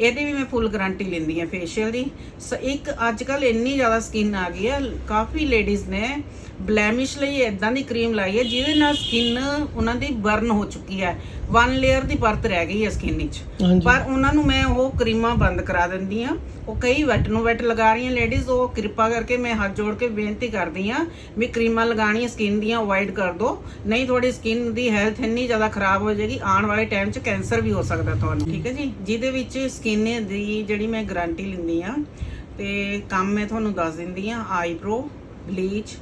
ਇਹਦੀ ਵੀ ਮੈਂ full guarantee ਲੈਂਦੀ ਆ ਫੇਸ਼ੀਅਲ ਦੀ। ਸ- ਇੱਕ ਅੱਜ ਕੱਲ ਇੰਨੀ ਜ਼ਿਆਦਾ ਸਕਿਨ ਆ ਗਈ ਹੈ ਕਾਫੀ ਲੇਡੀਜ਼ ਨੇ ਬਲੈਮਿਸ਼ ਲਈ ਇਦਾਂ ਦੀ ਕਰੀਮ ਲਾਈ ਹੈ ਜਿਹਦੇ ਨਾਲ ਸਕਿਨ ਉਹਨਾਂ ਦੀ ਬਰਨ ਹੋ ਚੁੱਕੀ ਹੈ। ਵਨ ਲੇਅਰ ਦੀ ਪਰਤ ਰਹਿ ਗਈ ਹੈ ਸਕਿਨ ਵਿੱਚ। ਪਰ ਉਹਨਾਂ ਨੂੰ ਮੈਂ ਉਹ ਕਰੀਮਾਂ ਬੰਦ ਕਰਾ ਦਿੰਦੀ ਆ ਉਹ ਕਈ ਵੈਟ ਨੂੰ ਵੈਟ ਲਗਾ ਰਹੀਆਂ ਲੇਡੀਜ਼ ਉਹ ਕਿਰਪਾ ਕਰਕੇ ਮੈਂ ਹੱਥ ਜੋੜ ਕੇ ਬੇਨਤੀ ਕਰਦੀ ਆ ਵੀ ਕਰੀਮਾਂ ਲਗਾਣੀਆਂ ਸਕਿਨ ਦੀਆਂ ਅਵੋਇਡ ਕਰ ਦਿਓ। ਨਹੀਂ, ਤੁਹਾਡੀ ਸਕਿਨ ਦੀ ਹੈਲਥ ਇੰਨੀ ਜ਼ਿਆਦਾ ਖਰਾਬ ਹੋ ਜਾਏਗੀ, ਆਉਣ ਵਾਲੇ ਟਾਈਮ 'ਚ ਕੈਂਸਰ ਵੀ ਹੋ ਸਕਦਾ ਤੁਹਾਨੂੰ, ਠੀਕ ਹੈ ਜੀ? ਜਿਹਦੇ ਵਿੱਚ ਸਕਿਨ ਦੀ ਜਿਹੜੀ ਮੈਂ ਗਾਰੰਟੀ ਲੈਂਦੀ ਆ ਤੇ ਕੰਮ ਮੈਂ ਤੁਹਾਨੂੰ ਦੱਸ ਦਿੰਦੀ ਆ eyebrow bleach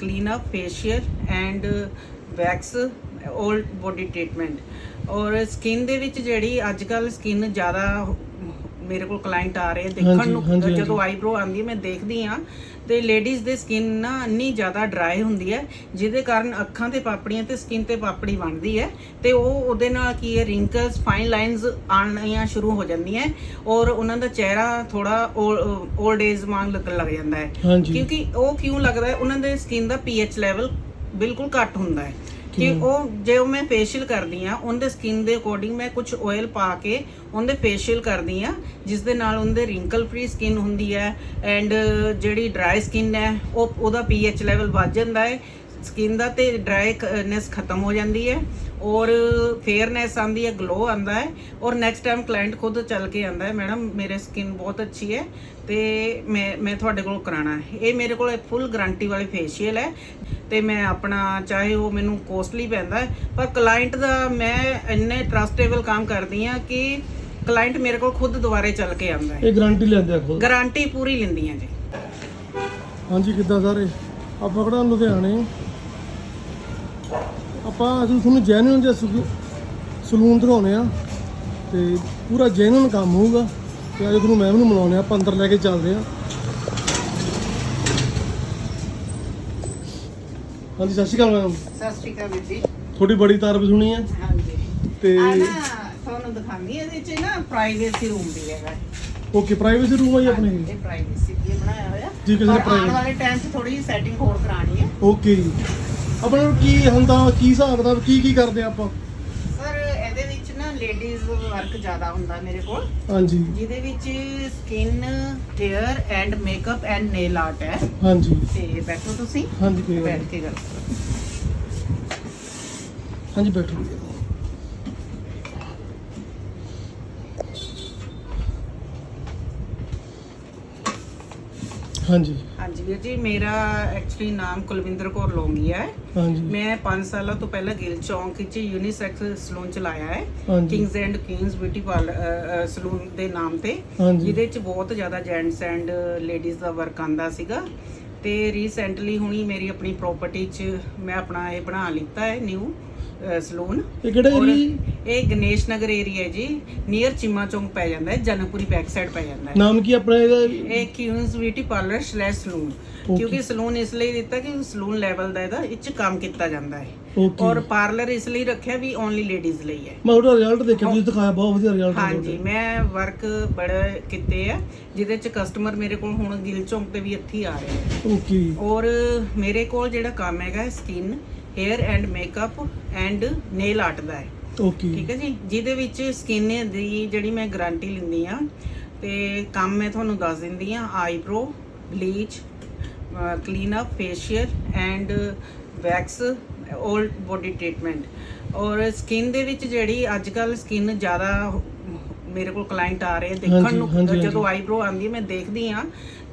clean up facial and wax 올 body treatment ਔਰ ਸਕਿਨ ਦੇ ਵਿੱਚ ਜਿਹੜੀ ਅੱਜ ਕੱਲ ਸਕਿਨ ਜ਼ਿਆਦਾ ਮੇਰੇ ਕੋਲ ਕਲਾਇੰਟ ਆ ਰਹੇ ਦੇਖਣ ਨੂੰ ਜਦੋਂ। ਆਈਬ੍ਰੋ ਆਂਦੀ ਮੈਂ ਦੇਖਦੀ ਆ ਤੇ ਲੇਡੀਜ਼ ਦੇ ਸਕਿਨ ਨਾ ਇੰਨੀ ਜ਼ਿਆਦਾ ਡਰਾਈ ਹੁੰਦੀ ਹੈ ਜਿਹਦੇ ਕਾਰਨ ਅੱਖਾਂ ਤੇ ਪਾਪੜੀਆਂ ਤੇ ਸਕਿਨ ਤੇ ਪਾਪੜੀ ਬਣਦੀ ਹੈ। ਤੇ ਉਹ ਉਹਦੇ ਨਾਲ ਕੀ ਹੈ ਰਿੰਕਲਸ ਫਾਈਨ ਲਾਈਨਸ ਆਉਣੀਆਂ ਸ਼ੁਰੂ ਹੋ ਜਾਂਦੀਆਂ ਔਰ ਉਹਨਾਂ ਦਾ ਚਿਹਰਾ ਥੋੜਾ 올ਡ ਏਜ ਵਾਂਗ ਲੱਗਣ ਲੱਗ ਜਾਂਦਾ ਹੈ। ਕਿਉਂਕਿ ਉਹ ਕਿਉਂ ਲੱਗਦਾ ਹੈ ਉਹਨਾਂ ਦੇ ਸਕਿਨ ਦਾ ਪੀਐਚ ਲੈਵਲ ਬਿਲਕੁਲ ਘੱਟ ਹੁੰਦਾ ਹੈ। ਕਿ? ਉਹ ਜੇ ਉਹ ਮੈਂ ਫੇਸ਼ੀਅਲ ਕਰਦੀ ਆ ਉਹਦੇ ਸਕਿਨ ਦੇ ਅਕੋਰਡਿੰਗ ਮੈਂ ਕੁਝ ਆਇਲ ਪਾ ਕੇ ਉਹਦੇ ਫੇਸ਼ੀਅਲ ਕਰਦੀ ਆ ਜਿਸ ਦੇ ਨਾਲ ਉਹਦੇ ਰਿੰਕਲ ਫ੍ਰੀ ਸਕਿਨ ਹੁੰਦੀ ਹੈ ਐਂਡ ਜਿਹੜੀ ਡਰਾਈ ਸਕਿਨ ਹੈ ਉਹ ਉਹਦਾ ਪੀਐਚ ਲੈਵਲ ਵੱਧ ਜਾਂਦਾ ਹੈ ਸਕਿਨ ਦਾ ਤੇ ਡਰਾਈਨੈਸ ਖਤਮ ਹੋ ਜਾਂਦੀ ਹੈ ਔਰ ਫੇਅਰਨੈਸ ਆਂਦੀ ਹੈ ਗਲੋ ਆਂਦਾ ਹੈ ਔਰ ਨੈਕਸਟ ਟਾਈਮ ਕਲਾਇੰਟ ਖੁਦ ਚੱਲ ਕੇ ਆਂਦਾ ਹੈ ਮੈਡਮ ਮੇਰੇ ਸਕਿਨ ਬਹੁਤ ਅੱਛੀ ਹੈ ਤੇ ਮੈਂ ਮੈਂ ਤੁਹਾਡੇ ਕੋਲ ਕਰਾਣਾ ਹੈ। ਇਹ ਮੇਰੇ ਕੋਲ ਫੁੱਲ ਗਾਰੰਟੀ ਵਾਲੀ ਫੇਸ਼ੀਅਲ ਹੈ ਤੇ ਮੈਂ ਆਪਣਾ ਚਾਹੇ ਉਹ ਮੈਨੂੰ ਕੋਸਟਲੀ ਪੈਂਦਾ ਹੈ, ਪਰ ਕਲਾਇੰਟ ਦਾ ਮੈਂ ਇੰਨੇ ਟਰਸਟੇਬਲ ਕੰਮ ਕਰਦੀ ਆ ਕਿ ਕਲਾਇੰਟ ਮੇਰੇ ਕੋਲ ਖੁਦ ਦੁਬਾਰੇ ਚੱਲ ਕੇ ਆਂਦਾ ਹੈ। ਇਹ ਗਾਰੰਟੀ ਲੈਂਦੇ ਆ ਖੁਦ? ਗਾਰੰਟੀ ਪੂਰੀ ਲੈਂਦੀਆਂ ਜੀ। ਹਾਂਜੀ ਕਿੱਦਾਂ ਸਾਰੇ? ਆਪਾਂ ਕਿਹੜਾ ਲੁਧਿਆਣੇ ਆਪਾਂ ਅੱਜ ਤੁਹਾਨੂੰ ਜੈਨੂਨ ਜਿਹਾ ਸਲੂ- ਸਲੂਨ ਦਿਖਾਉਣੇ ਆ ਤੇ ਪੂਰਾ ਜੈਨੂਨ ਕੰਮ ਹੋਊਗਾ ਤੇ ਅੱਜ ਤੁਹਾਨੂੰ ਮੈਮ ਨੂੰ ਮਿਲਾਉਣੇ ਆ ਆਪਾਂ ਅੰਦਰ ਲੈ ਕੇ ਚੱਲਦੇ ਆ। ਹਾਂਜੀ ਸਤਿ ਸ਼੍ਰੀ ਅਕਾਲ ਮੈਮ ਸਤਿ ਸ਼੍ਰੀ ਅਕਾਲ ਵੀਰ ਜੀ। ਤੁਹਾਡੀ ਬੜੀ ਤਾਰੀਫ ਸੁਣੀ ਆ। ਹਾਂਜੀ। ਤੇ ਆ ਨਾ ਤੁਹਾਨੂੰ ਦਿਖਾਉਂਦੀ ਇਹਦੇ ਚ ਨਾ ਪ੍ਰਾਈਵੇਸੀ ਰੂਮ ਵੀ ਹੈਗਾ। ਓਕੇ ਪ੍ਰਾਈਵੇਸੀ ਰੂਮ ਆ ਜੀ ਆਪਣੇ? ਇਹ ਪ੍ਰਾਈਵੇਸੀ ਲਈ ਬਣਾਇਆ ਹੋਇਆ। ਜੀ, ਕਿਸੇ ਪਰ ਆਉਣ privacy- ਵਾਲੇ ਟਾਈਮ 'ਚ ਥੋੜੀ ਜਿਹੀ ਸੈਟਿੰਗ ਹੋਰ ਕਰਾਣੀ ਹੈ ਓਕੇ ਜੀ। ਆਪਣਾ ਕੀ ਹੁੰਦਾ ਕੀ ਹਿਸਾਬ ਦਾ ਕੀ ਕੀ ਕਰਦੇ ਆਪਾਂ? ਸਰ ਇਹਦੇ ਵਿੱਚ ਨਾ ਲੇਡੀਜ਼ ਵਰਕ ਜ਼ਿਆਦਾ ਹੁੰਦਾ ਮੇਰੇ ਕੋਲ। ਹਾਂਜੀ। ਜਿਹਦੇ ਵਿੱਚ skin hair and makeup and nail art ਹੈ। ਹਾਂਜੀ। ਤੇ ਬੈਠੋ ਤੁਸੀਂ। ਹਾਂਜੀ ਕੋਈ ਗੱਲ ਬੈਠ। ਕੇ ਗੱਲ ਕਰੋ। ਹਾਂਜੀ ਬੈਠੋ। ਹਾਂਜੀ। ਹਾਂਜੀ ਵੀਰ ਜੀ ਮੇਰਾ ਐਕਚੁਅਲੀ ਨਾਮ ਕੁਲਵਿੰਦਰ ਕੌਰ ਲੋਂਗੀਆ ਹੈ। ਹਾਂਜੀ। ਮੈਂ 5 ਸਾਲਾਂ ਤੋਂ ਪਹਿਲਾਂ ਗਿਲ ਚੌਂਕ ਵਿੱਚ ਯੂਨੀਸੈਕਸ ਸਲੂਨ ਚਲਾਇਆ ਹੈ। ਹਾਂਜੀ। Kings and Queens beauty parlour salon ਦੇ ਨਾਮ ਤੇ। ਹਾਂਜੀ। ਜਿਹਦੇ ਚ ਬਹੁਤ ਜ਼ਿਆਦਾ ਜੈਂਟਸ ਐਂਡ ਲੇਡੀਜ਼ ਦਾ ਵਰਕ ਆਂਦਾ ਸੀਗਾ। ਤੇ ਰੀਸੈਂਟਲੀ ਹੁਣੀ ਮੇਰੀ ਆਪਣੀ ਪ੍ਰਾਪਰਟੀ ਚ ਮੈਂ ਆਪਣਾ ਇਹ ਬਣਾ ਲਿੱਤਾ ਹੈ ਨਿਊ ਸਲੂਨ। ਇਹ ਕਿਹੜਾ ਔਰ ਏਰੀਆ ਇਹ ਗਣੇਸ਼ ਨਗਰ ਏਰੀਆ ਹੈ ਜੀ। ਨੀਅਰ ਚੀਮਾ ਚੌਂਕ ਪੈ ਜਾਂਦਾ ਹੈ ਜਨਕਪੁਰੀ ਬੈਕ ਸਾਈਡ ਪੈ ਜਾਂਦਾ ਹੈ। ਨਾਮ ਕੀ ਆਪਣਾ ਇਹਦਾ? ਇਹ Queens beauty parlour slash salon ਕਿਉਂਕਿ ਸਲੂਨ ਇਸ ਲਈ ਦਿੱਤਾ ਕਿ ਸਲੂਨ ਲੈਵਲ ਦਾ ਇਹਦਾ ਇਹ 'ਚ ਕੰਮ ਕੀਤਾ ਜਾਂਦਾ ਹੈ। ਓਕੇ ਔਰ ਪਾਰਲਰ ਇਸ ਲਈ ਰੱਖਿਆ ਵੀ ਓਨਲੀ ਲੇਡੀਜ਼ ਲਈ ਹੈ। ਮੈਂ ਉਹਦਾ ਰਿਜ਼ਲਟ ਦੇਖਿਆ ਤੁਸੀਂ ਦਿਖਾਇਆ ਬਹੁਤ ਵਧੀਆ ਰਿਜ਼ਲਟ ਹੈ ਹਾਂਜੀ ਮੈਂ ਵਰਕ ਬੜੇ ਕੀਤੇ ਆ ਜਿਹਦੇ ਚ ਕਸਟਮਰ ਮੇਰੇ ਕੋਲ ਹੁਣ ਗਿਲ ਚੌਂਕ ਤੇ ਵੀ ਇੱਥੇ ਹੀ ਆ ਰਹੇ ਆ। ਓਕੇ ਔਰ ਮੇਰੇ ਕੋਲ ਜਿਹੜਾ ਕੰਮ ਹੈਗਾ skin hair and makeup and nail art ਦਾ ਹੈ। ਓਕੇ ਠੀਕ ਹੈ ਜੀ? ਜਿਹਦੇ ਵਿੱਚ ਸਕਿਨ ਦੀ ਜਿਹੜੀ ਮੈਂ ਗਾਰੰਟੀ ਲੈਂਦੀ ਆ ਤੇ ਕੰਮ ਮੈਂ ਤੁਹਾਨੂੰ ਦੱਸ ਦਿੰਦੀ ਆ eyebrow bleach clean up facial and wax 올 body treatment ਔਰ ਸਕਿਨ ਦੇ ਵਿੱਚ ਜਿਹੜੀ ਅੱਜ ਕੱਲ ਸਕਿਨ ਜ਼ਿਆਦਾ ਮੇਰੇ ਕੋਲ ਕਲਾਇੰਟ ਆ ਰਹੇ ਦੇਖਣ ਨੂੰ ਜਦੋਂ। ਆਈਬ੍ਰੋ ਆਂਦੀ ਮੈਂ ਦੇਖਦੀ ਆ।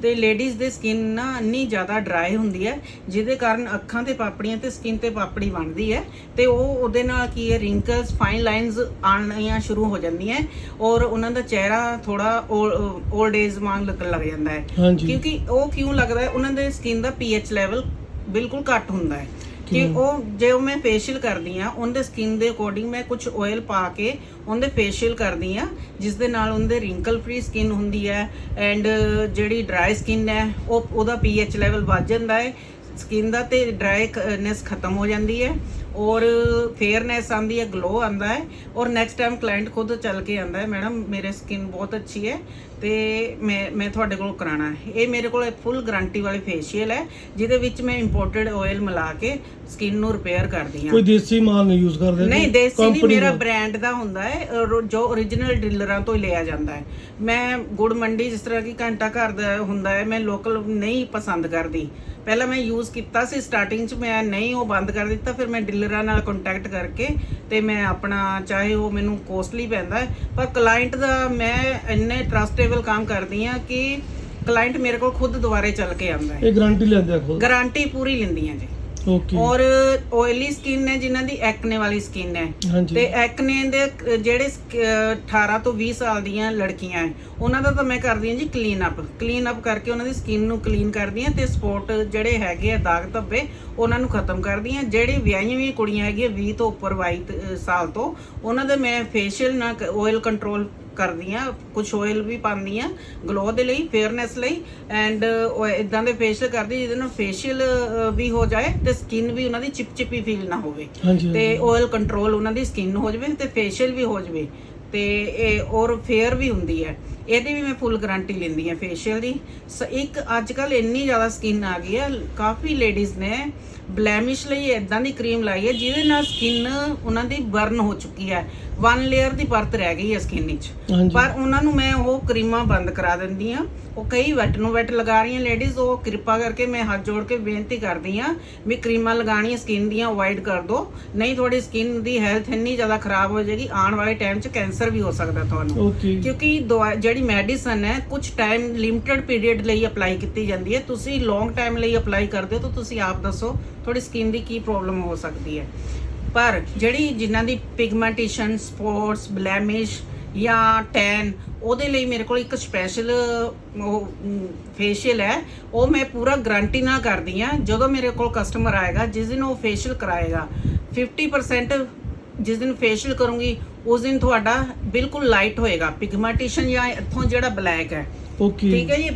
ਤੇ ਲੇਡੀਜ਼ ਦੇ ਸਕਿਨ ਨਾ ਇੰਨੀ ਜ਼ਿਆਦਾ ਡਰਾਈ ਹੁੰਦੀ ਹੈ ਜਿਹਦੇ ਕਾਰਨ ਅੱਖਾਂ ਤੇ ਪਾਪੜੀਆਂ ਤੇ ਸਕਿਨ ਤੇ ਪਾਪੜੀ ਬਣਦੀ ਹੈ ਤੇ ਉਹ ਉਹਦੇ ਨਾਲ ਕੀ ਹੈ ਰਿੰਕਲਸ ਫਾਈਨ ਲਾਈਨਸ ਆਉਣੀਆਂ ਸ਼ੁਰੂ ਹੋ ਜਾਂਦੀਆਂ ਔਰ ਉਹਨਾਂ ਦਾ ਚਿਹਰਾ ਥੋੜਾ 올ਡ ਏਜ ਵਾਂਗ ਲੱਗਣ ਲੱਗ ਜਾਂਦਾ ਹੈ ਕਿਉਂਕਿ ਉਹ ਕਿਉਂ ਲੱਗਦਾ ਹੈ ਉਹਨਾਂ ਦੇ ਸਕਿਨ ਦਾ ਪੀਐਚ ਲੈਵਲ ਬਿਲਕੁਲ ਘੱਟ ਹੁੰਦਾ ਹੈ ਕਿ? ਉਹ ਜੇ ਉਹ ਮੈਂ ਫੇਸ਼ੀਅਲ ਕਰਦੀ ਆ ਉਹਦੇ ਸਕਿਨ ਦੇ ਅਕੋਰਡਿੰਗ ਮੈਂ ਕੁਝ ਆਇਲ ਪਾ ਕੇ ਉਹਦੇ ਫੇਸ਼ੀਅਲ ਕਰਦੀ ਆ ਜਿਸ ਦੇ ਨਾਲ ਉਹਦੇ ਰਿੰਕਲ ਫ੍ਰੀ ਸਕਿਨ ਹੁੰਦੀ ਹੈ ਐਂਡ ਜਿਹੜੀ ਡਰਾਈ ਸਕਿਨ ਹੈ ਉਹ ਉਹਦਾ ਪੀਐਚ ਲੈਵਲ ਵੱਧ ਜਾਂਦਾ ਹੈ ਸਕਿਨ ਦਾ ਤੇ ਡਰਾਈਨੈਸ ਖਤਮ ਹੋ ਜਾਂਦੀ ਹੈ ਔਰ ਫੇਅਰਨੈਸ ਆਂਦੀ ਹੈ ਗਲੋ ਆਂਦਾ ਹੈ ਔਰ ਨੈਕਸਟ ਟਾਈਮ ਕਲਾਇੰਟ ਖੁਦ ਚੱਲ ਕੇ ਆਂਦਾ ਹੈ ਮੈਡਮ ਮੇਰੇ ਸਕਿਨ ਬਹੁਤ ਅੱਛੀ ਹੈ ਤੇ ਮੈਂ ਮੈਂ ਤੁਹਾਡੇ ਕੋਲ ਕਰਾਣਾ ਹੈ। ਇਹ ਮੇਰੇ ਕੋਲ ਫੁੱਲ ਗਾਰੰਟੀ ਵਾਲੇ ਫੇਸ਼ੀਅਲ ਹੈ ਜਿਹਦੇ ਵਿੱਚ ਮੈਂ ਇੰਪੋਰਟਡ ਆਇਲ ਮਿਲਾ ਕੇ ਸਕਿਨ ਨੂੰ ਰਿਪੇਅਰ ਕਰਦੀ ਹਾਂ। ਕੋਈ ਦੇਸੀ ਮਾਲ ਨਹੀਂ ਯੂਜ਼ ਕਰਦੇ ਨਹੀਂ ਦੇਸੀ ਨਹੀਂ ਮੇਰਾ। ਬ੍ਰਾਂਡ ਦਾ ਹੁੰਦਾ ਹੈ ਜੋ origignal ਡੀਲਰਾਂ ਤੋਂ ਹੀ ਲਿਆ ਜਾਂਦਾ ਹੈ। ਮੈਂ ਗੁੜ ਮੰਡੀ ਜਿਸ ਤਰ੍ਹਾਂ ਕਿ ਘੰਟਾ ਘਰ ਦਾ ਹੁੰਦਾ ਹੈ ਮੈਂ ਲੋਕਲ ਨਹੀਂ ਪਸੰਦ ਕਰਦੀ। ਪਹਿਲਾਂ ਮੈਂ ਯੂਜ਼ ਕੀਤਾ ਸੀ ਸਟਾਰਟਿੰਗ 'ਚ ਮੈਂ ਨਹੀਂ ਉਹ ਬੰਦ ਕਰ ਦਿੱਤਾ ਫਿਰ ਮੈਂ ਡੀਲਰਾਂ ਨਾਲ ਕੰਟੈਕਟ ਕਰਕੇ ਤੇ ਮੈਂ ਆਪਣਾ ਚਾਹੇ ਉਹ ਮੈਨੂੰ ਕੋਸਟਲੀ ਪੈਂਦਾ ਪਰ ਕਲਾਇੰਟ ਦਾ ਮੈਂ ਇੰਨੇ ਟਰਸਟੇਬਲ ਕੰਮ ਕਰਦੀ ਆ ਕਿ ਕਲਾਇੰਟ ਮੇਰੇ ਕੋਲ ਖੁਦ ਦੁਬਾਰੇ ਚੱਲ ਕੇ ਆਉਂਦਾ ਹੈ। ਇਹ ਗਾਰੰਟੀ ਲੈਂਦੇ ਆ ਖੁਦ? ਗਾਰੰਟੀ ਪੂਰੀ ਲੈਂਦੀਆਂ ਜੀ। ਓਕੇ ਔਰ ਆਇਲੀ ਸਕਿਨ ਹੈ ਜਿਨ੍ਹਾਂ ਦੀ ਐਕਨੇ ਵਾਲੀ ਸਕਿਨ ਹੈ। ਹਾਂਜੀ। ਤੇ ਐਕਨੇ ਦੇ ਜਿਹੜੇ ਸਕ- ਅਹ 18 ਤੋਂ 20 ਸਾਲ ਦੀਆਂ ਲੜਕੀਆਂ ਹੈ ਉਹਨਾਂ ਦਾ ਤਾਂ ਮੈਂ ਕਰਦੀ ਹਾਂ ਜੀ ਕਲੀਨ ਅਪ ਕਲੀਨ ਅਪ ਕਰਕੇ ਉਹਨਾਂ ਦੀ ਸਕਿਨ ਨੂੰ ਕਲੀਨ ਕਰਦੀ ਹਾਂ ਤੇ ਸਪੌਟ ਜਿਹੜੇ ਹੈਗੇ ਆ ਦਾਗ ਧੱਬੇ ਉਹਨਾਂ ਨੂੰ ਖਤਮ ਕਰਦੀ ਹਾਂ। ਜਿਹੜੇ ਵਿਆਹੀਆਂ ਵੀ ਕੁੜੀਆਂ ਹੈਗੀਆਂ 20 ਤੋਂ ਉੱਪਰ 22 ਤ- ਅਹ ਸਾਲ ਤੋਂ ਉਹਨਾਂ ਦੇ ਮੈਂ ਫੇਸ਼ੀਅਲ ਨਾਲ ਆਇਲ ਕੰਟਰੋਲ ਕਰਦੀ ਆ ਕੁਝ ਆਇਲ ਵੀ ਪਾਉਂਦੀ ਆ ਗਲੋ ਦੇ ਲਈ ਫੇਅਰਨੈਸ ਲਈ ਐਂਡ ਇਦਾਂ ਦੇ ਫੇਸ਼ੀਅਲ ਕਰਦੀ ਜਿਹਦੇ ਨਾਲ ਫੇਸ਼ੀਅਲ ਵੀ ਹੋ ਜਾਏ ਤੇ ਸਕਿਨ ਵੀ ਉਹਨਾਂ ਦੀ ਚਿਪਚਿਪੀ ਫੀਲ ਨਾ ਹੋਵੇ। ਤੇ ਆਇਲ ਕੰਟਰੋਲ ਉਹਨਾਂ ਦੀ ਸਕਿਨ ਹੋ ਜਾਵੇ ਤੇ ਫੇਸ਼ੀਅਲ ਵੀ ਹੋ ਜਾਵੇ। ਤੇ ਇਹ ਔਰ ਫੇਅਰ ਵੀ ਹੁੰਦੀ ਹੈ। ਇਹਦੀ ਵੀ ਮੈਂ ਫੁੱਲ ਗਾਰੰਟੀ ਲੈਂਦੀ ਹਾਂ ਫੇਸ਼ੀਅਲ ਦੀ। ਇੱਕ ਅੱਜ ਕੱਲ ਇੰਨੀ ਜ਼ਿਆਦਾ ਸਕਿਨ ਆ ਗਈ ਹੈ ਕਾਫੀ ਲੇਡੀਜ਼ ਨੇ ਬਲੈਮਿਸ਼ ਲਈ ਇਦਾਂ ਦੀ ਕਰੀਮ ਲਾਈ ਹੈ ਜਿਹਦੇ ਨਾਲ ਸਕਿਨ ਉਹਨਾਂ ਦੀ ਬਰਨ ਹੋ ਚੁੱਕੀ ਹੈ। ਵਨ ਲੇਅਰ ਦੀ ਪਰਤ ਰਹਿ ਗਈ ਹੈ ਸਕਿਨ ਵਿੱਚ। ਪਰ ਉਹਨਾਂ ਨੂੰ ਮੈਂ ਉਹ ਕਰੀਮਾਂ ਬੰਦ ਕਰਾ ਦਿੰਦੀ ਆ ਉਹ ਕਈ ਵੈਟ ਨੂੰ ਵੈਟ ਲਗਾ ਰਹੀਆਂ ਲੇਡੀਜ਼ ਉਹ ਕਿਰਪਾ ਕਰਕੇ ਮੈਂ ਹੱਥ ਜੋੜ ਕੇ ਬੇਨਤੀ ਕਰਦੀ ਆ ਵੀ ਕਰੀਮਾਂ ਲਗਾਣੀਆਂ ਸਕਿਨ ਦੀਆਂ ਅਵੋਇਡ ਕਰ ਦਿਓ। ਨਹੀਂ ਤੁਹਾਡੀ ਸਕਿਨ ਦੀ ਹੈਲਥ ਇੰਨੀ ਜ਼ਿਆਦਾ ਖਰਾਬ ਹੋ ਜਾਏਗੀ। ਆਉਣ ਵਾਲੇ ਟਾਈਮ 'ਚ ਕੈਂਸਰ ਵੀ ਹੋ ਸਕਦਾ ਤੁਹਾਨੂੰ। ਕਿਉਂਕਿ ਜਿਹੜੀ ਮੈਡੀਸਨ ਹੈ ਕੁਝ ਟਾਈਮ ਲਿਮਟਿਡ ਪੀਰੀਅਡ ਲਈ ਅਪਲਾਈ ਕੀਤੀ ਜਾਂਦੀ ਹੈ। ਤੁਸੀਂ ਲੌਂਗ ਟਾਈਮ ਲਈ ਅਪਲਾਈ ਕਰਦੇ ਹੋ ਤਾਂ ਤੁਸੀਂ ਆਪ ਦੱਸੋ ਤੁਹਾਡੀ ਸਕਿਨ ਦੀ ਕੀ ਪ੍ਰੋਬਲਮ ਹੋ ਸਕਦੀ ਹੈ। ਪਰ ਜਿਹੜੀ ਜਿਨ੍ਹਾਂ ਦੀ ਪਿਗਮੈਂਟੇਸ਼ਨ ਸਪੌਟਸ ਬਲੈਮਿਸ਼ ਜਾਂ ਟੈਨ ਉਹਦੇ ਲਈ ਮੇਰੇ ਕੋਲ ਇੱਕ ਸਪੈਸ਼ਲ ਉਹ ਫੇਸ਼ੀਅਲ ਹੈ। ਉਹ ਮੈਂ ਪੂਰਾ ਗਾਰੰਟੀ ਨਾਲ ਕਰਦੀ ਆ ਜਦੋਂ ਮੇਰੇ ਕੋਲ ਕਸਟਮਰ ਆਏਗਾ ਜਿਸ ਦਿਨ ਉਹ ਫੇਸ਼ੀਅਲ ਕਰਾਏਗਾ। 50% ਜਿਸ ਦਿਨ ਫੇਸ਼ੀਅਲ ਕਰੂੰਗੀ ਉਸ ਦਿਨ ਤੁਹਾਡਾ ਬਿਲਕੁਲ ਲਾਈਟ ਹੋਏਗਾ। ਪਿਗਮੈਂਟੇਸ਼ਨ ਜਾਂ ਇੱਥੋਂ ਜਿਹੜਾ ਬਲੈਕ ਹੈ। ਓਕੇ ਠੀਕ ਹੈ ਜੀ?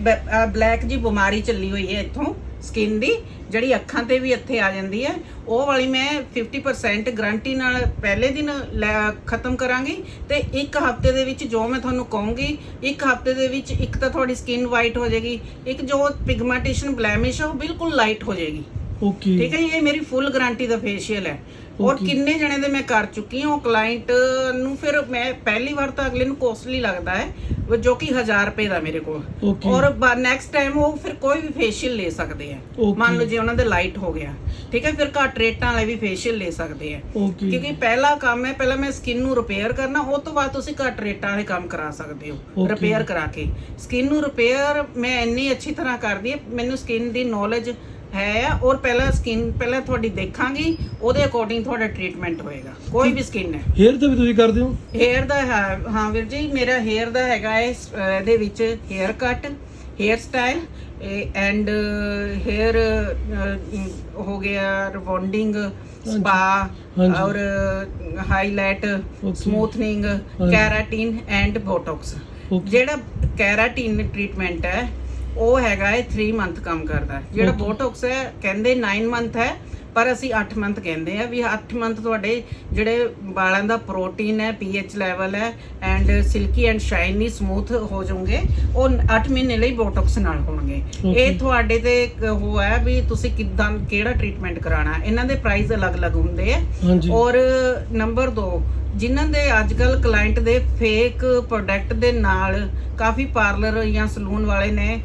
ਬਲੈਕ ਜੀ ਬਿਮਾਰੀ ਚੱਲੀ ਹੋਈ ਹੈ ਇੱਥੋਂ। ਸਕਿਨ ਦੀ, ਜਿਹੜੀ ਅੱਖਾਂ ਤੇ ਵੀ ਇੱਥੇ ਆ ਜਾਂਦੀ ਹੈ। ਉਹ ਵਾਲੀ ਮੈਂ 50% ਗਰੰਟੀ ਨਾਲ ਪਹਿਲੇ ਦਿਨ ਲੈ- ਖਤਮ ਕਰਾਂਗੀ ਤੇ ਇੱਕ ਹਫ਼ਤੇ ਦੇ ਵਿੱਚ ਜੋ ਮੈਂ ਤੁਹਾਨੂੰ ਕਹੂੰਗੀ, ਇੱਕ ਹਫ਼ਤੇ ਦੇ ਵਿੱਚ ਇੱਕ ਤਾਂ ਤੁਹਾਡੀ ਸਕਿਨ ਵਾਈਟ ਹੋ ਜਾਏਗੀ, ਇੱਕ ਜੋ ਪਿਗਮੈਂਟੇਸ਼ਨ ਬਲੈਮਿਸ਼ ਹੈ ਉਹ ਬਿਲਕੁਲ ਲਾਈਟ ਹੋ ਜਾਏਗੀ। ਓਕੇ ਠੀਕ ਹੈ ਜੀ ਇਹ ਮੇਰੀ ਫੁੱਲ ਗਾਰੰਟੀ ਦਾ ਫੇਸ਼ੀਅਲ ਹੈ। ਔਰ Okay. ਕਿੰਨੇ ਜਣੇ ਦੇ ਮੈਂ ਕਰ ਚੁੱਕੀ ਹਾਂ ਉਹ ਕਲਾਇੰਟ ਨੂੰ ਫਿਰ ਮੈਂ ਪਹਿਲੀ ਵਾਰ ਤਾਂ ਅਗਲੇ ਨੂੰ ਕੋਸਟਲੀ ਲੱਗਦਾ ਹੈ ਉਹ ਜੋ ਕਿ 1000 ਰੁਪਏ ਦਾ ਮੇਰੇ ਕੋਲ। ਔਰ ਨੈਕਸਟ ਟਾਈਮ ਉਹ ਫਿਰ ਕੋਈ ਵੀ ਫੇਸ਼ੀਅਲ ਲੈ ਸਕਦੇ ਆ Okay. ਮੰਨ ਲਓ ਜੇ ਉਹਨਾਂ ਦੇ ਲਾਈਟ ਹੋ ਗਿਆ। ਠੀਕ ਹੈ ਫਿਰ ਘੱਟ ਰੇਟਾਂ ਵਾਲੇ ਵੀ ਫੇਸ਼ੀਅਲ ਲੈ ਸਕਦੇ ਆ ਓਕੇ ਕਿਉਂਕਿ ਪਹਿਲਾ ਕੰਮ ਹੈ ਪਹਿਲਾਂ ਮੈਂ ਸਕਿਨ ਨੂੰ ਰਿਪੇਅਰ ਕਰਨਾ ਉਹ ਤੋਂ ਬਾਅਦ ਤੁਸੀਂ ਘੱਟ ਰੇਟਾਂ ਵਾਲੇ ਕੰਮ ਕਰਾ ਸਕਦੇ ਹੋ Okay. ਰਿਪੇਅਰ ਕਰਾ ਕੇ। ਸਕਿਨ ਨੂੰ ਰਿਪੇਅਰ ਮੈਂ ਇੰਨੀ ਅੱਛੀ ਤਰ੍ਹਾਂ ਕਰਦੀ ਹੈ ਮੈਨੂੰ ਸਕਿਨ ਦੀ ਨੌਲੇਜ ਹੈ ਔਰ ਪਹਿਲਾਂ ਸਕਿਨ ਪਹਿਲਾਂ ਤੁਹਾਡੀ ਦੇਖਾਂਗੀ ਉਹਦੇ ਅਕੋਰਡਿੰਗ ਤੁਹਾਡਾ ਟ੍ਰੀਟਮੈਂਟ ਹੋਏਗਾ ਕੋਈ ਵੀ ਸਕਿਨ ਹੈ ਹੇਅਰ ਤੇ ਵੀ ਤੁਸੀਂ ਕਰਦੇ ਹੋ ਹੇਅਰ ਦਾ ਹੈ ਹਾਂ ਵੀਰ ਜੀ ਮੇਰਾ ਹੇਅਰ ਦਾ ਹੈਗਾ ਹੈ ਸ- ਅਹ ਇਹਦੇ ਵਿੱਚ hair cut hair style and hair ਹੋ ਗਿਆ ਰਿਬੌਂਡਿੰਗ ਸਪਾ। ਔਰ highlight. Smoothening keratin and botox. ਜਿਹੜਾ ਕੈਰਾਟਿਨ ਟ੍ਰੀਟਮੈਂਟ ਹੈ ਉਹ ਹੈਗਾ ਹੈ 3 ਮੰਥ ਕੰਮ ਕਰਦਾ। ਜਿਹੜਾ. ਬੋਟੌਕਸ ਹੈ ਕਹਿੰਦੇ 9 ਮੰਥ ਹੈ ਪਰ ਅਸੀਂ 8 ਮੰਥ ਕਹਿੰਦੇ ਆ ਵੀ 8 ਮੰਥ ਤੁਹਾਡੇ ਜਿਹੜੇ ਵਾਲਾਂ ਦਾ ਪ੍ਰੋਟੀਨ ਹੈ ਪੀਐਚ ਲੈਵਲ ਹੈ and silky and shiny smooth ਹੋ ਜਾਓਗੇ ਉਹ 8 ਮਹੀਨੇ ਲਈ ਬੋਟੌਕਸ ਨਾਲ ਹੋਣਗੇ. ਇਹ ਤੁਹਾਡੇ ਤੇ ਉਹ ਹੈ ਵੀ ਤੁਸੀਂ ਕਿਦਾਂ ਕਿਹੜਾ ਟ੍ਰੀਟਮੈਂਟ ਕਰਾਣਾ ਇਹਨਾਂ ਦੇ ਪ੍ਰਾਈਸ ਅਲੱਗ-ਅਲੱਗ ਹੁੰਦੇ ਆ ਔਰ ਨੰਬਰ 2 ਜਿਨ੍ਹਾਂ ਦੇ ਅੱਜਕੱਲ ਕਲਾਇੰਟ ਦੇ ਫੇਕ ਪ੍ਰੋਡਕਟ ਦੇ ਨਾਲ ਕਾਫੀ ਪਾਰਲਰ ਜਾਂ ਸਲੂਨ ਵਾਲੇ ਨੇ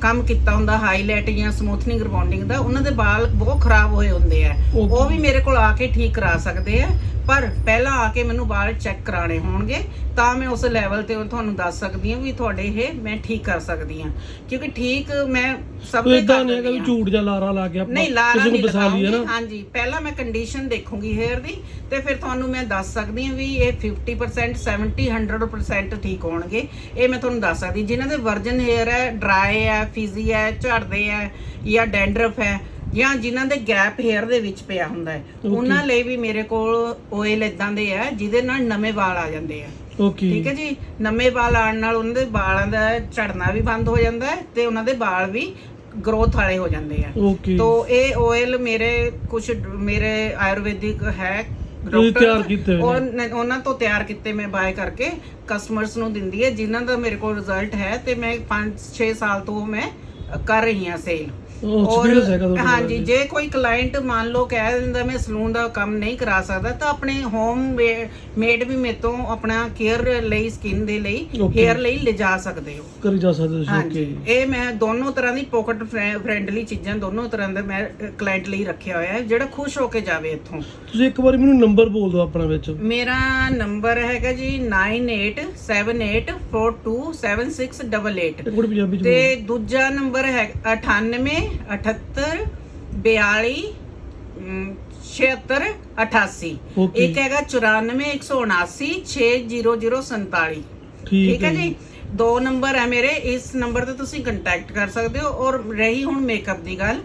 ਕੰਮ ਕੀਤਾ ਹੁੰਦਾ ਹਾਈਲਾਈਟ ਜਾਂ ਸਮੂਥਨਿੰਗ ਰਿਬੌਂਡਿੰਗ ਦਾ ਉਹਨਾਂ ਦੇ ਵਾਲ ਬਹੁਤ ਖਰਾਬ ਹੋਏ ਹੁੰਦੇ ਆ. ਉਹ ਵੀ ਮੇਰੇ ਕੋਲ ਆ ਕੇ ਠੀਕ ਕਰਾ ਸਕਦੇ ਆ ਪਰ ਪਹਿਲਾਂ ਆ ਕੇ ਮੈਨੂੰ ਵਾਲ ਚੈੱਕ ਕਰਾਣੇ ਹੋਣਗੇ ਤਾਂ ਮੈਂ ਉਸ ਲੈਵਲ ਤੇ ਤੁਹਾਨੂੰ ਦੱਸ ਸਕਦੀ ਹਾਂ ਵੀ ਤੁਹਾਡੇ ਇਹ ਮੈਂ ਠੀਕ ਕਰ ਸਕਦੀ ਹਾਂ। ਕਿਉਂਕਿ ਠੀਕ ਮੈਂ ਸਭ ਦੇ ਇਦਾਂ ਨਹੀਂ ਹੈਗਾ ਵੀ ਦਿੰਦੀ ਹਾਂ। ਝੂਠ ਜਾਂ ਲਾਰਾ ਲਾ ਕੇ ਆਪਾਂ ਨਹੀਂ ਲਾਰਾ ਕਿਸੇ ਨਹੀਂ ਨੂੰ ਲਗਾਉਂਗੀ। ਨਾ। ਹਾਂਜੀ ਪਹਿਲਾਂ ਮੈਂ ਕੰਡੀਸ਼ਨ ਦੇਖੂੰਗੀ ਹੇਅਰ ਦੀ ਤੇ ਫਿਰ ਤੁਹਾਨੂੰ ਮੈਂ ਦੱਸ ਸਕਦੀ ਹਾਂ ਵੀ ਇਹ 50% 70 100% ਠੀਕ ਹੋਣਗੇ। ਇਹ ਮੈਂ ਤੁਹਾਨੂੰ ਦੱਸ ਸਕਦੀ ਜਿਨ੍ਹਾਂ ਦੇ ਵਰਜਨ ਹੇਅਰ ਹੈ ਡਰਾਈ ਹੈ ਫਿਜ਼ੀ ਹੈ ਝੜਦੇ ਹੈ ਜਾਂ ਡੈਂਡਰਫ ਹੈ ਜਾਂ ਜਿਨ੍ਹਾਂ ਦੇ ਗੈਪ ਹੇਅਰ ਦੇ ਵਿੱਚ ਪਿਆ ਹੁੰਦਾ ਹੈ. ਉਹਨਾਂ ਲਈ ਵੀ ਮੇਰੇ ਕੋਲ ਆਇਲ ਇਦਾਂ ਦੇ ਆ ਜਿਹਦੇ ਨਾਲ ਨਵੇਂ ਵਾਲ ਆ ਜਾਂਦੇ ਆ। ਓਕੇ ਠੀਕ ਹੈ ਜੀ? ਨਵੇਂ ਵਾਲ ਆਉਣ ਨਾਲ ਉਹਨਾਂ ਦੇ ਵਾਲਾਂ ਦਾ ਝੜਨਾ ਵੀ ਬੰਦ ਹੋ ਜਾਂਦਾ ਹੈ ਤੇ ਉਹਨਾਂ ਦੇ ਵਾਲ ਵੀ ਗਰੋਥ ਵਾਲੇ ਹੋ ਜਾਂਦੇ ਆ। ਓਕੇ ਤੋ ਇਹ ਆਇਲ ਮੇਰੇ ਕੁਝ ਮੇਰੇ ਆਯੁਰਵੈਦਿਕ ਹੈ ਤਿਆਰ ਕੀਤੇ ਉਹਨਾਂ ਤੋਂ ਤਿਆਰ ਕੀਤੇ ਮੈਂ ਬਾਏ ਕਰਕੇ ਕਸਟਮਰਸ ਨੂੰ ਦਿੰਦੀ ਹੈ ਜਿਨ੍ਹਾਂ ਦਾ ਮੇਰੇ ਕੋਲ ਰਿਜ਼ਲਟ ਹੈ ਤੇ ਮੈਂ 5-6 ਸਾਲ ਤੋਂ ਮੈਂ ਕਰ ਰਹੀ ਹਾਂ ਸੇਲ ਐਕਸਪੀਰੀਅੰਸ ਹੈਗਾ ਤੁਹਾਡੇ ਕੋਲ। ਹਾਂਜੀ ਜੇ ਕੋਈ ਕਲਾਇੰਟ ਮੰਨ ਲਓ ਕਹਿ ਦਿੰਦਾ ਮੈਂ ਸਲੂਨ ਦਾ ਕੰਮ ਨਹੀਂ ਕਰਾ ਸਕਦਾ ਤਾਂ ਆਪਣੇ ਹੋਮ ਮੇਡ ਵੀ ਮੇਰੇ ਤੋਂ ਆਪਣਾ ਕੇਅਰ ਲਈ ਸਕਿਨ ਦੇ ਲਈ. ਹੇਅਰ ਲਈ ਲਿਜਾ ਸਕਦੇ ਹੋ। ਕਰੀ ਜਾ ਸਕਦੇ ਹੋ ਓਕੇ ਇਹ ਮੈਂ ਦੋਨੋਂ ਤਰ੍ਹਾਂ ਦੀ ਪਾਕਟ ਫ੍ਰੈਂਡਲੀ ਚੀਜ਼ਾਂ ਦੋਨੋਂ ਤਰ੍ਹਾਂ ਦਾ ਮੈਂ ਕਲਾਇੰਟ ਲਈ ਰੱਖਿਆ ਹੋਇਆ ਹੈ ਜਿਹੜਾ ਖੁਸ਼ ਹੋ ਕੇ ਜਾਵੇ ਇੱਥੋਂ। ਤੁਸੀਂ ਇੱਕ ਵਾਰੀ ਮੈਨੂੰ ਨੰਬਰ ਬੋਲ ਦਿਓ ਆਪਣਾ ਵਿੱਚ। ਮੇਰਾ ਨੰਬਰ ਹੈਗਾ ਜੀ 9878427688 ਇੱਕ ਵਾਰੀ ਪੰਜਾਬੀ ਚ ਤੇ। ਦੂਜਾ ਨੰਬਰ ਹੈ 98 78 42 ਅਮ, 76 88 Okay. ਇੱਕ ਹੈਗਾ 94 179 60047 ਠੀਕ ਠੀਕ ਹੈ ਜੀ। ਦੋ ਨੰਬਰ ਹੈ ਮੇਰੇ ਇਸ ਨੰਬਰ ਤੇ ਤੁਸੀਂ ਕੰਟੈਕਟ ਕਰ ਸਕਦੇ ਹੋ। ਔਰ ਰਹੀ ਹੁਣ ਮੇਕਅਪ ਦੀ ਗੱਲ।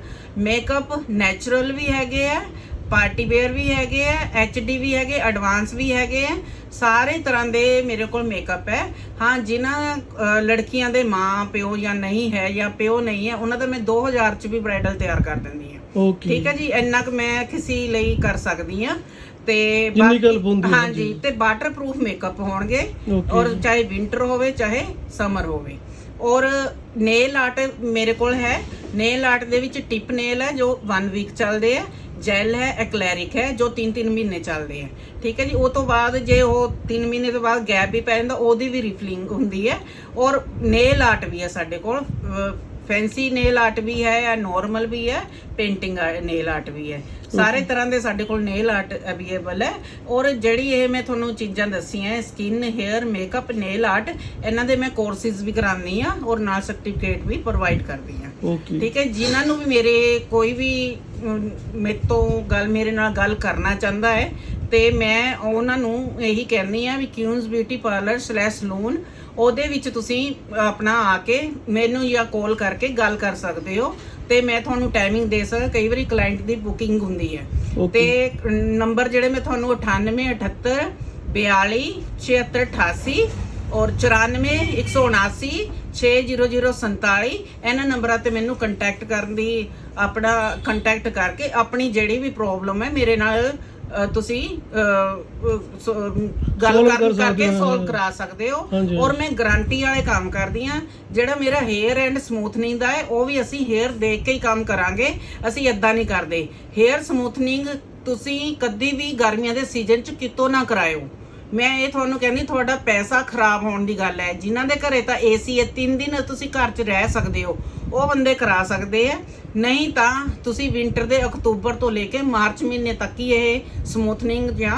ਮੇਕਅਪ ਨੈਚੁਰਲ ਵੀ ਹੈਗੇ ਆ ਪਾਰਟੀ ਵੇਅਰ ਵੀ ਹੈਗੇ ਆ ਐਚਡੀ ਵੀ ਹੈਗੇ ਐਡਵਾਂਸ ਵੀ ਹੈਗੇ ਆ ਸਾਰੇ ਤਰ੍ਹਾਂ ਦੇ ਮੇਰੇ ਕੋਲ ਮੇਕਅਪ ਹੈ। ਹਾਂ ਜਿਨ੍ਹਾਂ ਲੜਕੀਆਂ ਦੇ ਮਾਂ ਪਿਓ ਜਾਂ ਨਹੀਂ ਹੈ ਜਾਂ ਪਿਓ ਨਹੀਂ ਹੈ ਉਹਨਾਂ ਦਾ ਮੈਂ 2000 ਚ ਵੀ ਬ੍ਰਾਈਡਲ ਤਿਆਰ ਕਰ ਦਿੰਦੀ ਹਾਂ। ਓਕੇ ਠੀਕ ਹੈ ਜੀ? ਇੰਨਾ ਕੁ ਮੈਂ ਕਿਸੇ ਲਈ ਕਰ ਸਕਦੀ ਆ ਤੇ ਹੈ, ਹਾਂਜੀ ਜੀ। ਤੇ ਵਾਟਰਪ੍ਰੂਫ ਮੇਕਅਪ ਹੋਣਗੇ. ਔਰ ਚਾਹੇ ਵਿంటర్ ਹੋਵੇ ਚਾਹੇ ਸਮਰ ਹੋਵੇ। ਔਰ ਨੇਲ ਆਰਟ ਮੇਰੇ ਕੋਲ ਹੈ। ਨੇਲ ਆਰਟ ਦੇ ਵਿੱਚ ਟਿਪ ਨੇਲ ਹੈ ਜੋ 1 ਵੀਕ ਚੱਲਦੇ ਆ। ਜੈਲ ਹੈ ਐਕਲੈਰਿਕ ਹੈ ਜੋ 3-3 ਮਹੀਨੇ ਚੱਲਦੇ ਆ ਠੀਕ ਹੈ ਜੀ ਉਹ ਤੋਂ ਬਾਅਦ ਜੇ ਉਹ 3 ਮਹੀਨੇ ਤੋਂ ਬਾਅਦ ਗੈਪ ਵੀ ਪੈ ਜਾਂਦਾ ਉਹਦੀ ਵੀ ਰਿਫਲਿੰਗ ਹੁੰਦੀ ਹੈ। ਔਰ ਨੇਲ ਆਰਟ ਵੀ ਹੈ ਸਾਡੇ ਕੋਲ ਫੈਂਸੀ ਨੇਲ ਆਰਟ ਵੀ ਹੈ ਜਾਂ ਨਾਰਮਲ ਵੀ ਹੈ ਪੇਂਟਿੰਗ ਨੇਲ ਆਰਟ ਵੀ ਹੈ। ਸਾਰੇ ਤਰ੍ਹਾਂ ਦੇ ਸਾਡੇ ਕੋਲ ਨੇਲ ਆਰਟ ਅਵੇਲੇਬਲ ਹੈ। ਔਰ ਜਿਹੜੀ ਇਹ ਮੈਂ ਤੁਹਾਨੂੰ ਚੀਜ਼ਾਂ ਦੱਸੀਆਂ skin hair makeup nail art ਇਹਨਾਂ ਦੇ ਮੈਂ ਕੋਰਸਿਸ ਵੀ ਕਰਾਉਂਦੀ ਆ ਔਰ ਨਾਲ ਸਰਟੀਫਿਕੇਟ ਵੀ ਪ੍ਰੋਵਾਈਡ ਕਰਦੀ ਆ ਓਕੇ ਠੀਕ ਹੈ ਜਿਨ੍ਹਾਂ ਨੂੰ ਵੀ ਮੇਰੇ ਕੋਈ ਵੀ ਮੇਰੇ ਤੋਂ ਗੱਲ ਮੇਰੇ ਨਾਲ ਗੱਲ ਕਰਨਾ ਚਾਹੁੰਦਾ ਹੈ ਤੇ ਮੈਂ ਉਹਨਾਂ ਨੂੰ ਇਹੀ ਕਹਿੰਦੀ ਆ ਵੀ Queens beauty parlour slash salon ਉਹਦੇ ਵਿੱਚ ਤੁਸੀਂ ਆਪਣਾ ਆ ਕੇ ਮੈਨੂੰ ਜਾਂ ਕਾਲ ਕਰਕੇ ਗੱਲ ਕਰ ਸਕਦੇ ਹੋ ਤੇ ਮੈਂ ਤੁਹਾਨੂੰ ਟਾਈਮਿੰਗ ਦੇ ਸਕਦਾ ਕਈ ਵਾਰੀ ਕਲਾਇੰਟ ਦੀ ਬੁਕਿੰਗ ਹੁੰਦੀ ਹੈ. ਤੇ ਨੰਬਰ ਜਿਹੜੇ ਮੈਂ ਤੁਹਾਨੂੰ 98 78 42 76 88 ਔਰ 94 179 60047 ਇਹਨਾਂ ਨੰਬਰਾਂ ਤੇ ਮੈਨੂੰ ਕੰਟੈਕਟ ਕਰਨ ਦੀ ਆਪਣਾ ਕੰਟੈਕਟ ਕਰਕੇ ਆਪਣੀ ਜਿਹੜੀ ਵੀ ਪ੍ਰੋਬਲਮ ਹੈ ਮੇਰੇ ਨਾਲ ਤੁਸੀਂ ਗੱਲ ਕਰਕੇ ਸੋਲਵ। ਕਰਾ ਸਕਦੇ ਹੋ। ਔਰ ਮੈਂ ਗਾਰੰਟੀ ਵਾਲੇ ਕੰਮ ਕਰਦੀ ਆ ਜਿਹੜਾ ਮੇਰਾ ਹੇਅਰ ਐਂਡ ਸਮੂਥਨਿੰਗ ਦਾ ਹੈ ਉਹ ਵੀ ਅਸੀਂ ਹੇਅਰ ਦੇਖ ਕੇ ਹੀ ਕੰਮ ਕਰਾਂਗੇ ਅਸੀਂ ਇਦਾਂ ਨਹੀਂ ਕਰਦੇ ਹੇਅਰ ਸਮੂਥਨਿੰਗ ਤੁਸੀਂ ਕਦੀ ਵੀ ਗਰਮੀਆਂ ਦੇ ਸੀਜ਼ਨ 'ਚ ਕਿਤੋਂ ਨਾ ਕਰਾਇਓ ਮੈਂ ਇਹ ਤੁਹਾਨੂੰ ਕਹਿੰਦੀ ਤੁਹਾਡਾ ਪੈਸਾ ਖਰਾਬ ਹੋਣ ਦੀ ਗੱਲ ਹੈ। ਜਿਨ੍ਹਾਂ ਦੇ ਘਰੇ ਤਾਂ ਏਸੀ ਹੈ 3 ਦਿਨ ਤੁਸੀਂ ਘਰ 'ਚ ਰਹਿ ਸਕਦੇ ਹੋ। ਉਹ ਬੰਦੇ ਕਰਾ ਸਕਦੇ ਆ। ਨਹੀਂ ਤਾਂ ਤੁਸੀਂ ਵਿంటర్ ਦੇ ਅਕਤੂਬਰ ਤੋਂ ਲੈ ਕੇ ਮਾਰਚ ਮਹੀਨੇ ਤੱਕ ਹੀ ਇਹ ਸਮੂਥਨਿੰਗ ਜਾਂ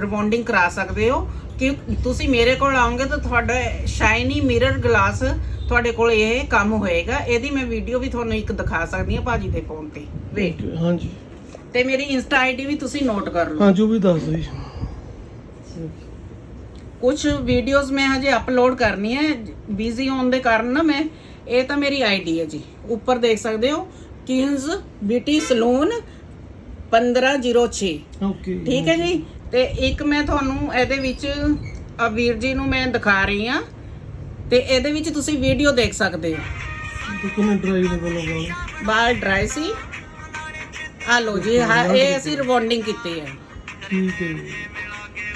ਰਿਬੌਂਡਿੰਗ ਕਰਾ ਸਕਦੇ ਹੋ। ਕਿ ਤੁਸੀਂ ਮੇਰੇ ਕੋਲ ਆਓਗੇ ਤਾਂ ਤੁਹਾਡਾ ਸ਼ਾਈਨੀ ਮਿਰਰ ਗਲਾਸ ਤੁਹਾਡੇ ਕੋਲ ਇਹ ਕੰਮ ਹੋਏਗਾ। ਇਹਦੀ ਮੈਂ ਵੀਡੀਓ ਵੀ ਤੁਹਾਨੂੰ ਇੱਕ ਦਿਖਾ ਸਕਦੀ ਹਾਂ ਭਾਜੀ ਦੇ ਫੋਨ ਤੇ। ਵੇਟ ਹਾਂਜੀ। ਤੇ ਮੇਰੀ ਇੰਸਟਾ ਆਈਡੀ ਵੀ ਤੁਸੀਂ ਨੋਟ ਕਰ ਲਓ। ਹਾਂਜੀ ਉਹ ਵੀ ਦੱਸ ਦਿਓ ਕੁਝ ਵੀਡੀਓਜ਼ ਮੈਂ ਹਜੇ ਅਪਲੋਡ ਕਰਨੀ ਹੈ ਬਿਜ਼ੀ ਹੋਣ ਦੇ ਕਾਰਨ ਨਾ ਮੈਂ ਇਹ ਤਾਂ ਮੇਰੀ ਆਈਡੀ ਹੈ ਜੀ। ਉੱਪਰ ਦੇਖ ਸਕਦੇ ਹੋ ਕਿੰਗਸ ਬਿਊਟੀ ਸਲੂਨ 1506 ਓਕੇ ਠੀਕ ਹੈ ਜੀ? ਤੇ ਇੱਕ ਮੈਂ ਤੁਹਾਨੂੰ ਇਹਦੇ ਵਿੱਚ ਆ ਵੀਰ ਜੀ ਨੂੰ ਮੈਂ ਦਿਖਾ ਰਹੀ ਆ ਤੇ ਇਹਦੇ ਵਿੱਚ ਤੁਸੀਂ ਵੀਡੀਓ ਦੇਖ ਸਕਦੇ ਹੋ। ਕਿੰਨੇ ਡਰਾਈ ਬੋਲੋ ਡਰਾਈ ਸੀ। ਆ ਲੋ ਜੀ ਹਾਂ ਇਹ ਅਸੀਂ ਰਿਬੌਂਡਿੰਗ ਕੀਤੀ ਹੈ ਠੀਕ ਹੈ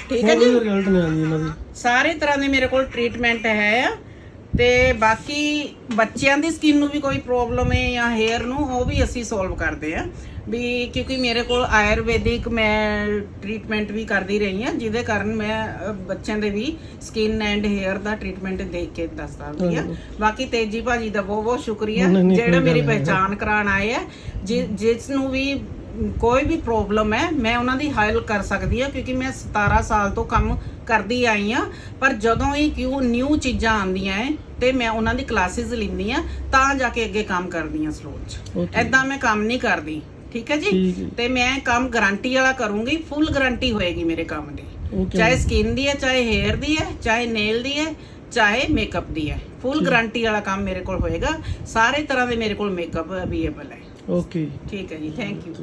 ਠੀਕ ਹੈ ਜੀ? ਰਿਜ਼ਲਟ ਨਹੀਂ ਆਉਂਦੀ ਇਹਨਾਂ ਦੀ। ਸਾਰੇ ਤਰ੍ਹਾਂ ਦੇ ਮੇਰੇ ਕੋਲ ਟ੍ਰੀਟਮੈਂਟ ਹੈ ਆ ਤੇ ਬਾਕੀ ਬੱਚਿਆਂ ਦੀ ਸਕਿਨ ਨੂੰ ਵੀ ਕੋਈ ਪ੍ਰੋਬਲਮ ਹੈ ਜਾਂ ਹੇਅਰ ਨੂੰ ਉਹ ਵੀ ਅਸੀਂ ਸੋਲਵ ਕਰਦੇ ਆ। ਵੀ ਕਿਉਂਕਿ ਮੇਰੇ ਕੋਲ ਆਯੁਰਵੈਦਿਕ ਮੈਂ ਟ੍ਰੀਟਮੈਂਟ ਵੀ ਕਰਦੀ ਰਹੀ ਆ ਜਿਹਦੇ ਕਾਰਨ ਮੈਂ ਅ, ਬੱਚਿਆਂ ਦੇ ਵੀ ਸਕਿਨ ਐਂਡ ਹੇਅਰ ਦਾ ਟ੍ਰੀਟਮੈਂਟ ਦੇਖ ਕੇ ਦੱਸ ਸਕਦੀ ਆ। ਬਾਕੀ ਤੇਜੀ ਭਾਜੀ ਦਾ ਬਹੁਤ ਬਹੁਤ ਸ਼ੁਕਰੀਆ ਨਹੀਂ, ਨਹੀਂ, ਜਿਹੜਾ ਕੋਈ ਮੇਰੀ ਗੱਲ ਨਹੀਂ। ਪਹਿਚਾਨ ਕਰਾਉਣ ਆਏ ਆ ਜਿ- ਜਿਸ ਨੂੰ ਵੀ ਕੋਈ ਵੀ ਪ੍ਰੋਬਲਮ ਹੈ ਮੈਂ ਉਹਨਾਂ ਦੀ ਹੈਲਪ ਕਰ ਸਕਦੀ ਹਾਂ ਕਿਉਂਕਿ ਮੈਂ 17 ਸਾਲ ਤੋਂ ਕੰਮ ਕਰਦੀ ਆਈ ਆ ਪਰ ਜਦੋਂ ਹੀ ਕਿਉਂ ਨਿਊ ਚੀਜ਼ਾਂ ਆਉਂਦੀਆਂ ਹੈ ਤੇ ਮੈਂ ਉਹਨਾਂ ਦੀ ਕਲਾਸਿਸ ਲੈਂਦੀ ਆ ਤਾਂ ਜਾ ਕੇ ਅੱਗੇ ਕੰਮ ਕਰਦੀ ਆ ਸਲੂਨ 'ਚ. ਐਦਾਂ ਮੈਂ ਕੰਮ ਨਹੀਂ ਕਰਦੀ ਠੀਕ ਹੈ ਜੀ। ਤੇ ਮੈਂ ਕੰਮ ਗਾਰੰਟੀ ਵਾਲਾ ਕਰੂੰਗੀ ਫੁੱਲ ਗਾਰੰਟੀ ਹੋਏਗੀ ਮੇਰੇ ਕੰਮ ਦੀ। ਚਾਹੇ ਸਕਿਨ ਦੀ ਹੈ ਚਾਹੇ ਹੇਅਰ ਦੀ ਹੈ ਚਾਹੇ ਨੇਲ ਦੀ ਹੈ ਚਾਹੇ ਮੇਕਅਪ ਦੀ ਹੈ। ਫੁੱਲ ਗਾਰੰਟੀ ਵਾਲਾ ਕੰਮ ਮੇਰੇ ਕੋਲ ਹੋਏਗਾ। ਸਾਰੇ ਤਰ੍ਹਾਂ ਦੇ ਮੇਰੇ ਕੋਲ ਮੇਕਅਪ ਅਵੇਲੇਬਲ ਹੈ। ਓਕੇ ਠੀਕ ਹੈ ਜੀ ਥੈਂਕ ਯੂ